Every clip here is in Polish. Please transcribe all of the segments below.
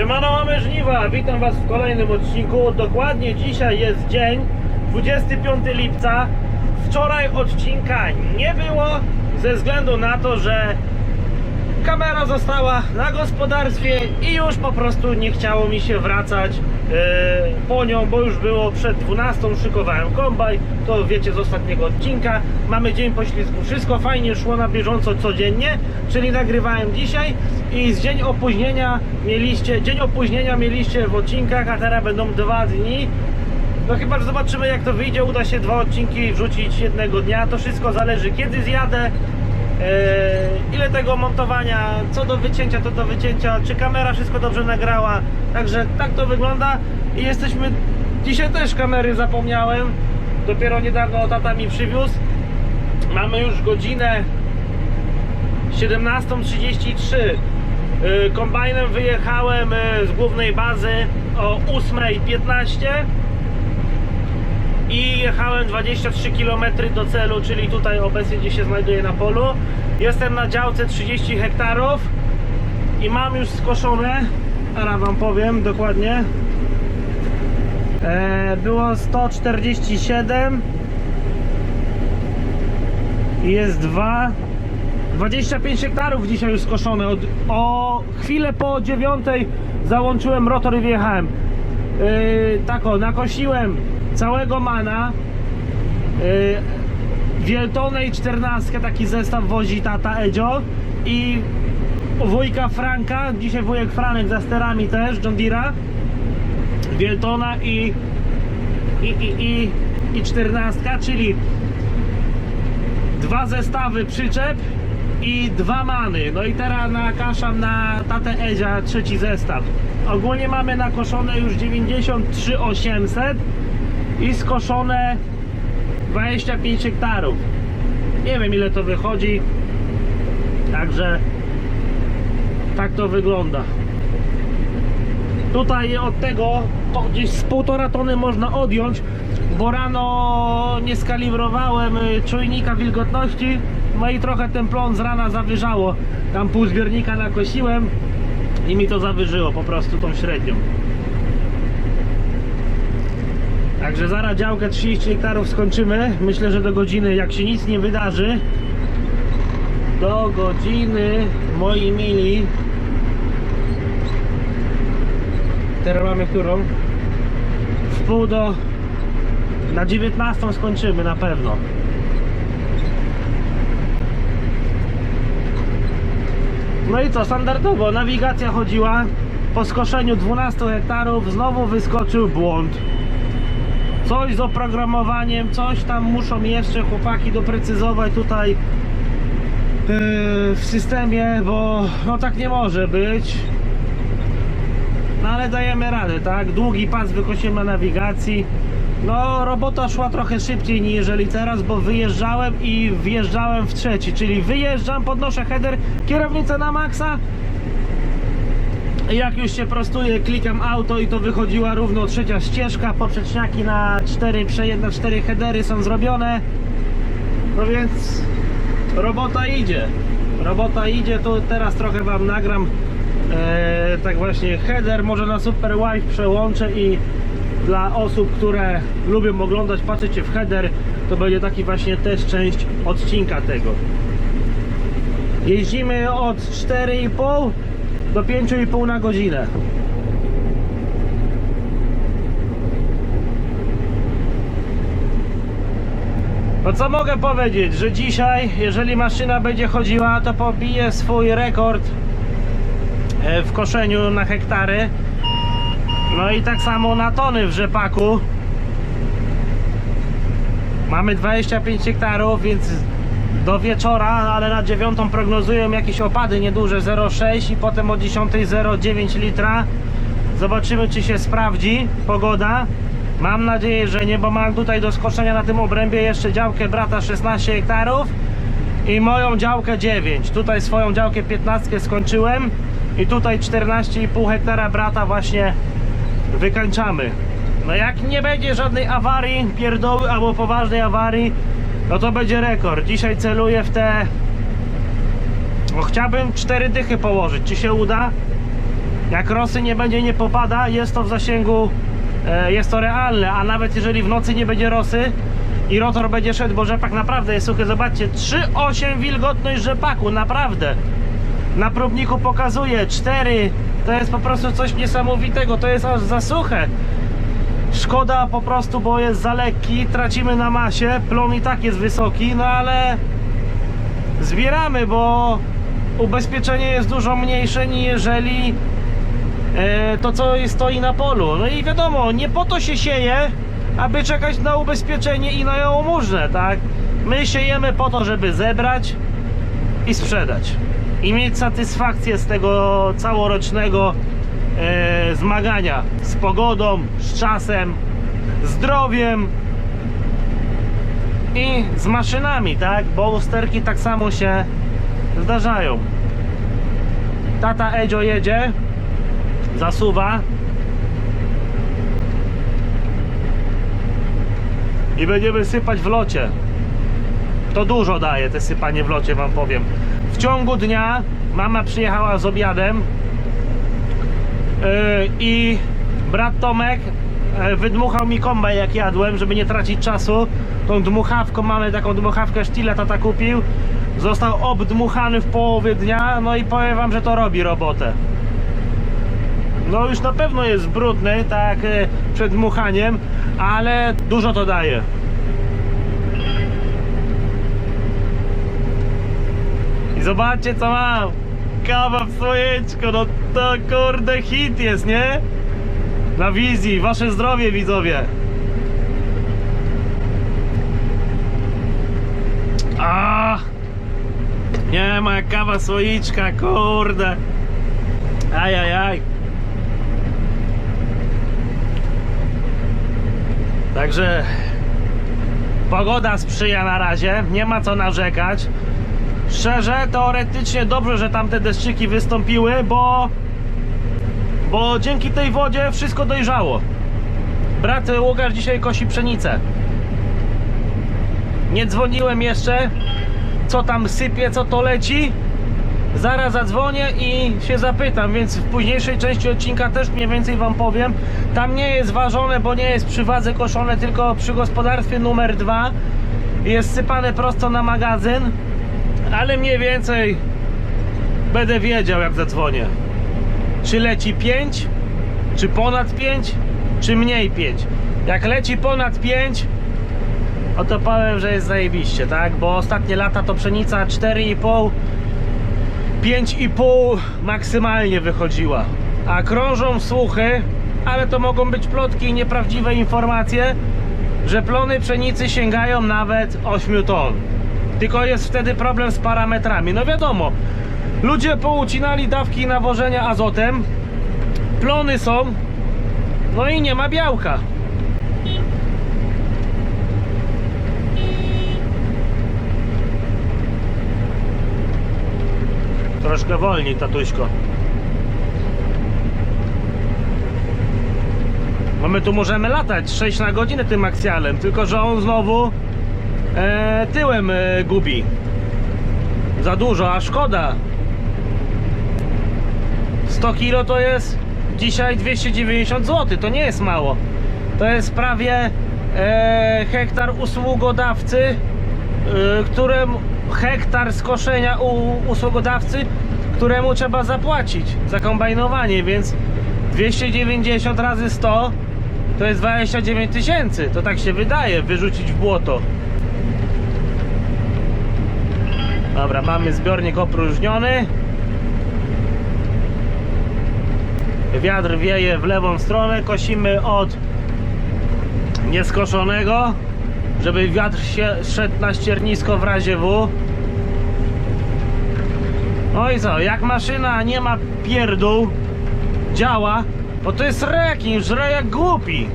Siemano, mamy żniwa, witam was w kolejnym odcinku. Dokładnie dzisiaj jest dzień 25 lipca. Wczoraj odcinka nie było ze względu na to, że kamera została na gospodarstwie i już po prostu nie chciało mi się wracać e, po nią, bo już było przed 12, szykowałem kombaj, to wiecie z ostatniego odcinka, mamy dzień poślizgu, wszystko fajnie szło na bieżąco codziennie, czyli nagrywałem dzisiaj i z dzień opóźnienia mieliście, dzień opóźnienia mieliście w odcinkach, a teraz będą dwa dni, no chyba, że zobaczymy jak to wyjdzie, uda się dwa odcinki wrzucić jednego dnia, to wszystko zależy kiedy zjadę, ile tego montowania, co do wycięcia, to do wycięcia, czy kamera wszystko dobrze nagrała. Także tak to wygląda i jesteśmy. Dzisiaj też kamery zapomniałem. Dopiero niedawno tata mi przywiózł. Mamy już godzinę 17.33. Eee, Kombajnem wyjechałem e, z głównej bazy o 8.15 i jechałem 23 km do celu, czyli tutaj obecnie gdzie się znajduję na polu. Jestem na działce 30 hektarów i mam już skoszone, teraz wam powiem dokładnie. E, było 147 i jest 2 25 hektarów dzisiaj już skoszone. Od, o chwilę po 9 załączyłem rotor i wjechałem. Yy, tak o, nakosiłem całego mana. Yy, Wieltonej 14 taki zestaw wozi tata Edzio i wujka Franka, dzisiaj wujek Franek za sterami też, John Deere'a. Wieltona i i, i, i, i 14, czyli dwa zestawy przyczep i dwa many. No i teraz nakaszam na tatę Edzia trzeci zestaw. Ogólnie mamy nakoszone już 93 800 i skoszone 25 hektarów. Nie wiem ile to wychodzi. Także tak to wygląda. Tutaj od tego gdzieś z półtora tony można odjąć, bo rano nie skalibrowałem y, czujnika wilgotności, no i trochę ten plon z rana zawyżało. Tam pół zbiornika nakosiłem i mi to zawyżyło po prostu tą średnią. Także zaraz działkę 30 hektarów skończymy. Myślę, że do godziny, jak się nic nie wydarzy, do godziny, moi mili, Teraz mamy którą? W pół do... Na 19 skończymy na pewno. No i co, standardowo nawigacja chodziła. Po skoszeniu 12 hektarów znowu wyskoczył błąd. Coś z oprogramowaniem, coś tam muszą jeszcze chłopaki doprecyzować tutaj yy, w systemie, bo no tak nie może być. No ale dajemy radę, tak? Długi pas wykosiłem na nawigacji. No, robota szła trochę szybciej niż jeżeli teraz, bo wyjeżdżałem i wjeżdżałem w trzeci, czyli wyjeżdżam, podnoszę header, kierownicę na maksa. Jak już się prostuję, klikam auto i to wychodziła równo trzecia ścieżka, poprzeczniaki na 4 przejedne 4 headery są zrobione. No więc robota idzie. Robota idzie, to teraz trochę wam nagram e, tak właśnie header, może na Super Wife przełączę i dla osób, które lubią oglądać, patrzycie w header, to będzie taki właśnie też część odcinka tego. Jeździmy od 4,5 do 5,5 na godzinę. No co mogę powiedzieć, że dzisiaj, jeżeli maszyna będzie chodziła, to pobije swój rekord e, w koszeniu na hektary. No i tak samo na tony w rzepaku. Mamy 25 hektarów, więc do wieczora, ale na dziewiątą prognozują jakieś opady nieduże 0,6 i potem o 10 0,9 litra. Zobaczymy czy się sprawdzi pogoda. Mam nadzieję, że nie, bo mam tutaj do skoczenia na tym obrębie jeszcze działkę brata 16 hektarów i moją działkę 9. Tutaj swoją działkę 15 skończyłem i tutaj 14,5 hektara brata właśnie wykańczamy. No jak nie będzie żadnej awarii, pierdoły albo poważnej awarii, no to będzie rekord. Dzisiaj celuję w te... Chciałbym 4 dychy położyć. Czy się uda? Jak rosy nie będzie, nie popada, jest to w zasięgu, e, jest to realne, a nawet jeżeli w nocy nie będzie rosy i rotor będzie szedł, bo rzepak naprawdę jest suchy, zobaczcie, 3,8 wilgotność rzepaku, naprawdę. Na próbniku pokazuje 4, to jest po prostu coś niesamowitego, to jest aż za suche. Szkoda po prostu, bo jest za lekki, tracimy na masie, plon i tak jest wysoki, no ale zbieramy, bo ubezpieczenie jest dużo mniejsze niż jeżeli e, to co stoi na polu. No i wiadomo, nie po to się sieje, aby czekać na ubezpieczenie i na jałmużnę, tak? My siejemy po to, żeby zebrać i sprzedać. I mieć satysfakcję z tego całorocznego e, zmagania z pogodą, z czasem, zdrowiem i z maszynami, tak? Bo usterki tak samo się zdarzają. Tata Edzio jedzie, zasuwa i będziemy sypać w locie. To dużo daje te sypanie w locie, wam powiem. W ciągu dnia mama przyjechała z obiadem i brat Tomek yy, wydmuchał mi kombaj jak jadłem, żeby nie tracić czasu. Tą dmuchawką, mamy taką dmuchawkę Stila tata kupił. Został obdmuchany w połowie dnia, no i powiem wam, że to robi robotę. No już na pewno jest brudny, tak yy, przed dmuchaniem, ale dużo to daje. I zobaczcie co mam. Kawa w słoieczko, no to kurde hit jest, nie? Na wizji, wasze zdrowie widzowie. A, Nie ma jak kawa słoiczka, kurde. Ajajaj. Także pogoda sprzyja na razie, nie ma co narzekać. Szczerze, teoretycznie dobrze, że tamte deszczyki wystąpiły, bo bo dzięki tej wodzie wszystko dojrzało. Brat Łukasz dzisiaj kosi pszenicę. Nie dzwoniłem jeszcze, co tam sypie, co to leci. Zaraz zadzwonię i się zapytam, więc w późniejszej części odcinka też mniej więcej Wam powiem. Tam nie jest ważone, bo nie jest przy wadze koszone, tylko przy gospodarstwie numer 2. Jest sypane prosto na magazyn ale mniej więcej będę wiedział jak zadzwonię. Czy leci 5 czy ponad 5 czy mniej 5 jak leci ponad 5 no to powiem, że jest zajebiście, tak? Bo ostatnie lata to pszenica 4,5 5,5 maksymalnie wychodziła. A krążą słuchy ale to mogą być plotki i nieprawdziwe informacje że plony pszenicy sięgają nawet 8 ton tylko jest wtedy problem z parametrami. No wiadomo, ludzie poucinali dawki nawożenia azotem, plony są, no i nie ma białka. Troszkę wolniej, tatuśko. No my tu możemy latać 6 na godzinę tym aksjalem, tylko że on znowu e, tyłem e, gubi. Za dużo, a szkoda. 100 kg to jest dzisiaj 290 zł, to nie jest mało. To jest prawie e, hektar usługodawcy, e, któremu hektar skoszenia u usługodawcy, któremu trzeba zapłacić za kombajnowanie, więc 290 razy 100 to jest 29 tysięcy. To tak się wydaje, wyrzucić w błoto. Dobra, mamy zbiornik opróżniony. Wiatr wieje w lewą stronę. Kosimy od nieskoszonego, żeby wiatr się szedł na ściernisko w razie W. No i co? Jak maszyna nie ma pierdół, działa, bo to jest rekin, żre jak głupi.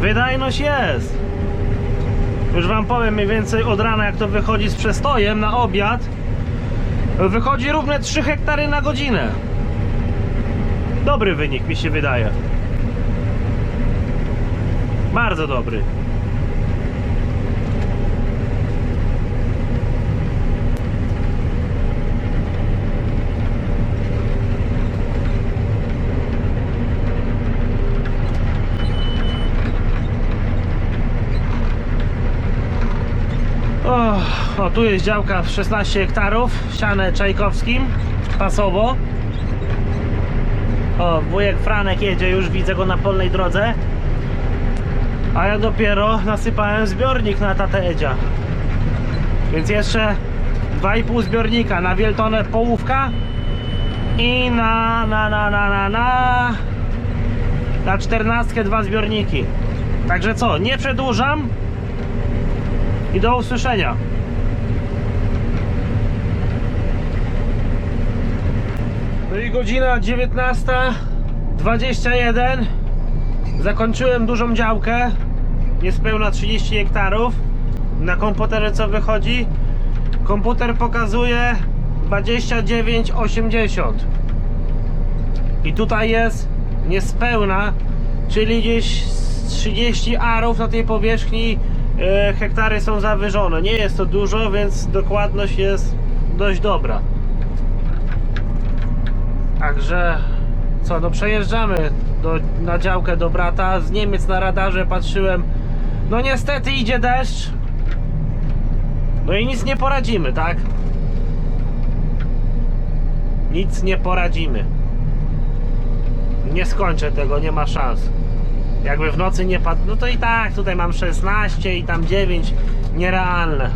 Wydajność jest. Już wam powiem mniej więcej od rana jak to wychodzi z przestojem na obiad. Wychodzi równe 3 hektary na godzinę. Dobry wynik mi się wydaje. Bardzo dobry. O, tu jest działka w 16 hektarów, siane Czajkowskim, pasowo. O, wujek Franek jedzie, już widzę go na polnej drodze. A ja dopiero nasypałem zbiornik na tatę Edzia. Więc jeszcze 2,5 zbiornika na Wieltonę połówka i na na na na na na na 14 dwa zbiorniki. Także co, nie przedłużam i do usłyszenia. No i godzina 19.21 Zakończyłem dużą działkę Niespełna 30 hektarów. Na komputerze co wychodzi? Komputer pokazuje 29,80 I tutaj jest niespełna Czyli gdzieś z 30 arów na tej powierzchni e, hektary są zawyżone. Nie jest to dużo, więc dokładność jest dość dobra Także co, no przejeżdżamy do, na działkę do brata. Z Niemiec na radarze patrzyłem. No niestety idzie deszcz. No i nic nie poradzimy, tak? Nic nie poradzimy. Nie skończę tego, nie ma szans. Jakby w nocy nie padł, no to i tak tutaj mam 16 i tam 9. Nierealne.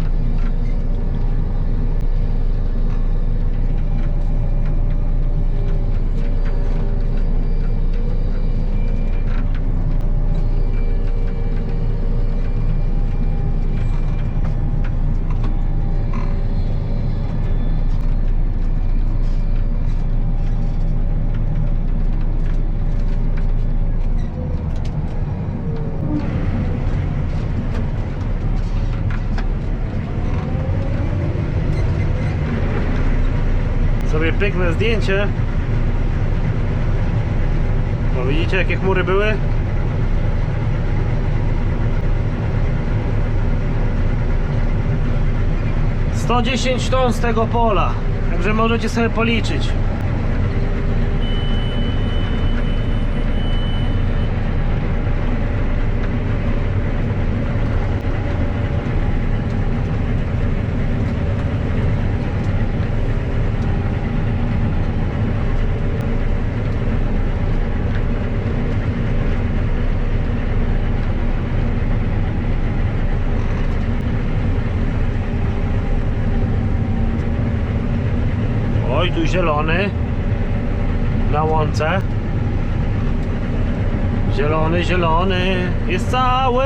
Sobie pyknę zdjęcie. No widzicie jakie chmury były? Sto dziesięć ton z tego pola. Także możecie sobie policzyć. Tu zielony na łące. Zielony, zielony jest cały.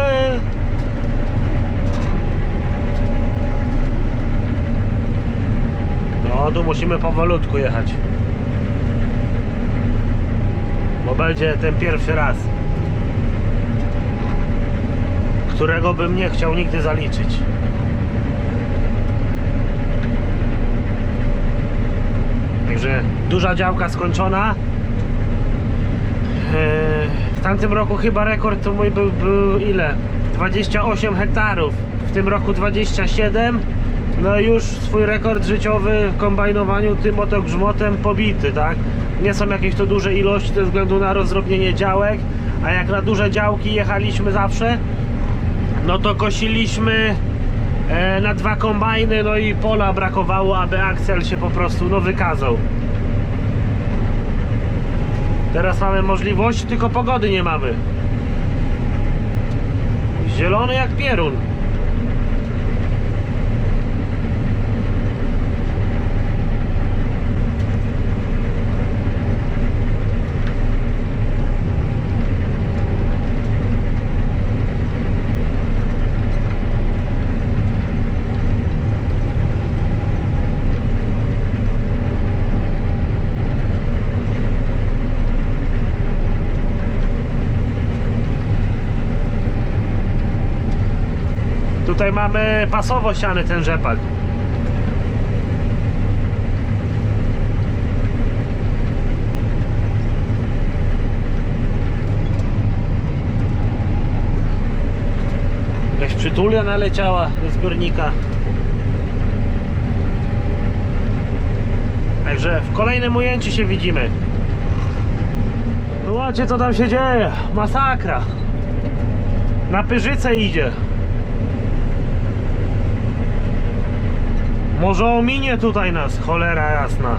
No, tu musimy powolutku jechać. Bo będzie ten pierwszy raz. Którego bym nie chciał nigdy zaliczyć. Duża działka skończona. Eee, W tamtym roku chyba rekord to mój był, był ile? 28 hektarów. W tym roku 27. No już swój rekord życiowy w kombajnowaniu tym oto grzmotem pobity, tak? Nie są jakieś to duże ilości ze względu na rozdrobnienie działek, a jak na duże działki jechaliśmy zawsze, no to kosiliśmy e, na dwa kombajny, no i pola brakowało, aby Axel się po prostu no, wykazał. Teraz mamy możliwość, tylko pogody nie mamy. Zielony jak pierun. Tutaj mamy pasowo siany ten rzepak. Jakaś przytulia naleciała do zbiornika. Także w kolejnym ujęciu się widzimy. Zobaczcie co tam się dzieje. Masakra. Na Pyrzyce idzie. Może ominie tutaj nas, cholera jasna.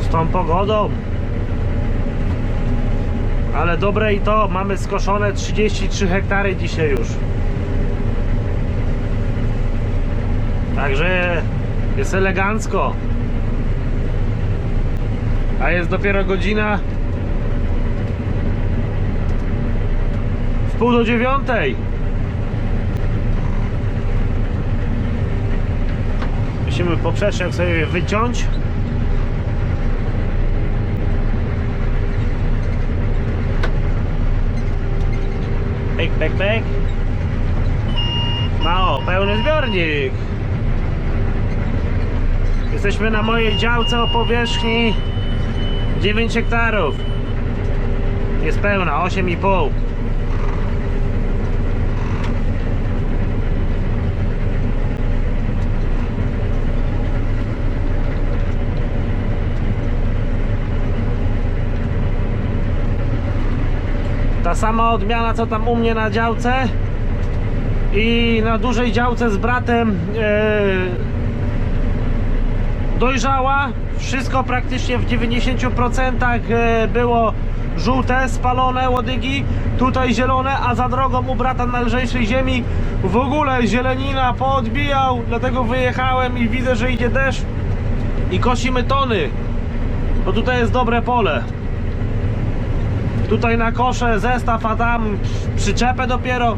Z tą pogodą. Ale dobre i to, mamy skoszone 33 hektary dzisiaj już. Także jest elegancko. A jest dopiero godzina w pół do dziewiątej. Musimy poprzeczek sobie wyciąć. Pek, pek, pek. Mało, pełny zbiornik. Jesteśmy na mojej działce o powierzchni 9 hektarów. Jest pełna, 8,5. Ta sama odmiana co tam u mnie na działce i na dużej działce z bratem e, dojrzała. Wszystko praktycznie w 90% e, było żółte, spalone łodygi, tutaj zielone, a za drogą u brata na lżejszej ziemi w ogóle zielenina poodbijał, dlatego wyjechałem i widzę, że idzie deszcz i kosimy tony, bo tutaj jest dobre pole. Tutaj na kosze zestaw, a tam przyczepę dopiero.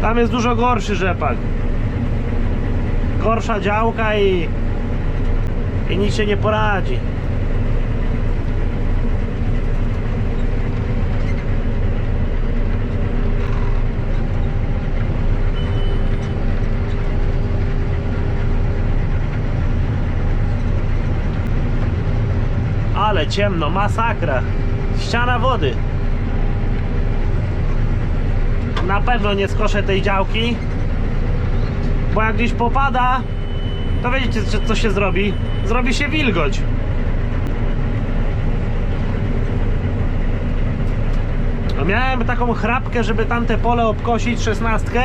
Tam jest dużo gorszy rzepak. Gorsza działka i, i nic się nie poradzi. Ale ciemno, masakra. Ściana wody. Na pewno nie skoszę tej działki. Bo jak gdzieś popada, to wiecie co- się zrobi? Zrobi się wilgoć. No miałem taką chrapkę, żeby tamte pole obkosić, szesnastkę.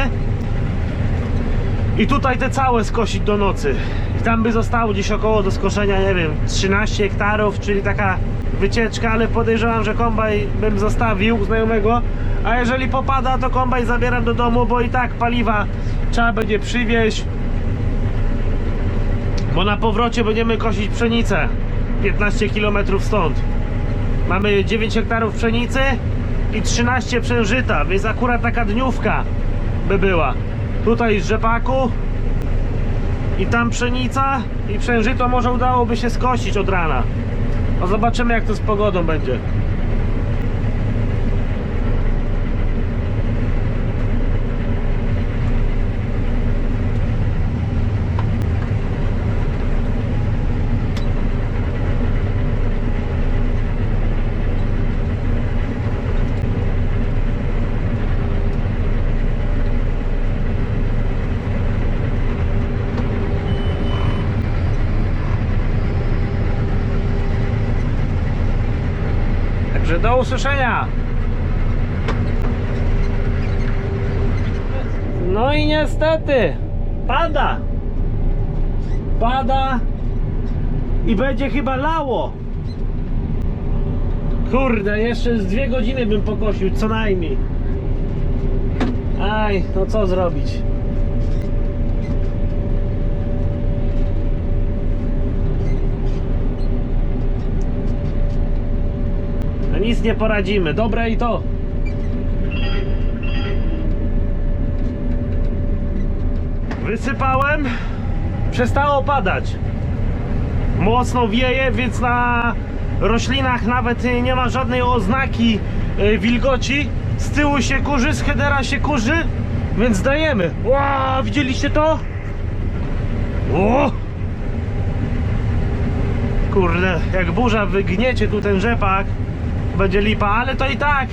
I tutaj te całe skosić do nocy. I tam by zostało gdzieś około do skoszenia, nie wiem, 13 hektarów, czyli taka wycieczka, ale podejrzewam, że kombaj bym zostawił znajomego. A jeżeli popada, to kombaj zabieram do domu, bo i tak paliwa trzeba będzie przywieźć. Bo na powrocie będziemy kosić pszenicę 15 km stąd. Mamy 9 hektarów pszenicy i 13 przężyta, więc akurat taka dniówka by była. Tutaj z rzepaku i tam pszenica i przężyto może udałoby się skosić od rana. No zobaczymy jak to z pogodą będzie. Także do usłyszenia. No i niestety pada. Pada i będzie chyba lało. Kurde, jeszcze z dwie godziny bym pokosił, co najmniej. Aj, no co zrobić? Nic nie poradzimy, dobre i to. Wysypałem, przestało padać. Mocno wieje, więc na roślinach nawet nie ma żadnej oznaki e, wilgoci. Z tyłu się kurzy, z headera się kurzy, więc dajemy. Ła, widzieliście to? O! Kurde, jak burza wygniecie tu ten rzepak, będzie lipa, ale to i tak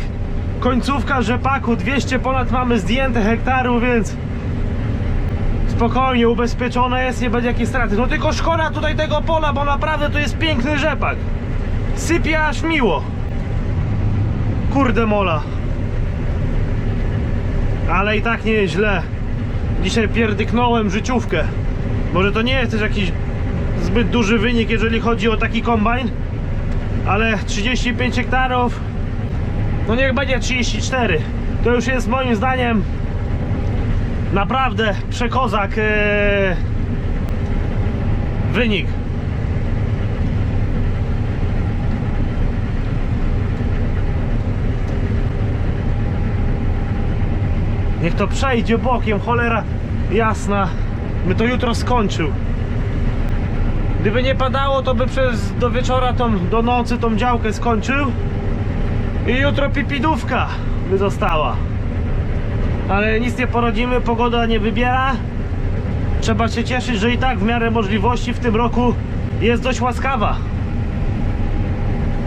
końcówka rzepaku, 200 ponad mamy zdjęte hektarów, więc spokojnie, ubezpieczone jest, nie będzie jakiejś straty. No tylko szkoda tutaj tego pola, bo naprawdę to jest piękny rzepak. Sypie aż miło. Kurde mola. Ale i tak nie jest źle. Dzisiaj pierdyknąłem życiówkę. Może to nie jest też jakiś zbyt duży wynik, jeżeli chodzi o taki kombajn, ale 35 hektarów, no niech będzie 34. To już jest moim zdaniem naprawdę przekozak e, wynik. Niech to przejdzie bokiem, cholera jasna. By to jutro skończył. Gdyby nie padało, to by przez do wieczora, tą, do nocy tą działkę skończył. I jutro pipidówka by została. Ale nic nie poradzimy, pogoda nie wybiera. Trzeba się cieszyć, że i tak w miarę możliwości w tym roku jest dość łaskawa.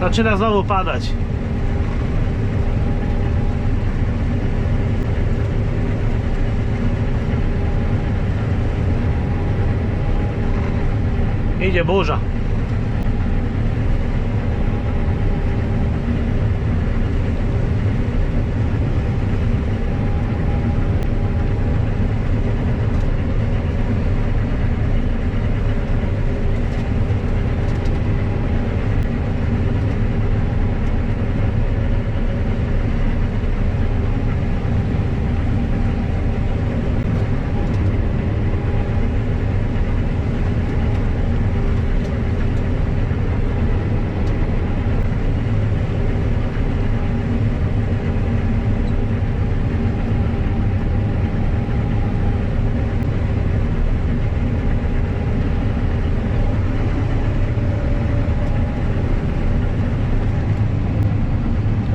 Zaczyna znowu padać. Idzie burza.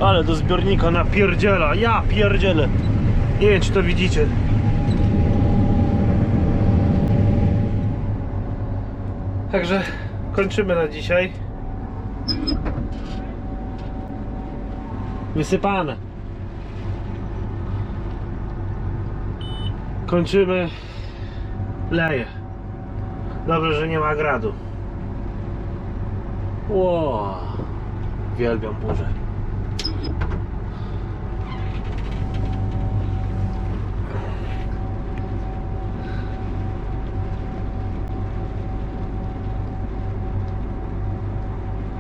Ale do zbiornika napierdziela, ja pierdzielę. Nie wiem czy to widzicie. Także kończymy na dzisiaj. Wysypane. Kończymy. Leje. Dobrze, że nie ma gradu. Ło. Wielbiam burzę.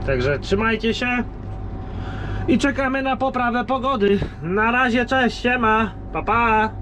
Także trzymajcie się i czekamy na poprawę pogody. Na razie, cześć, siema, pa pa.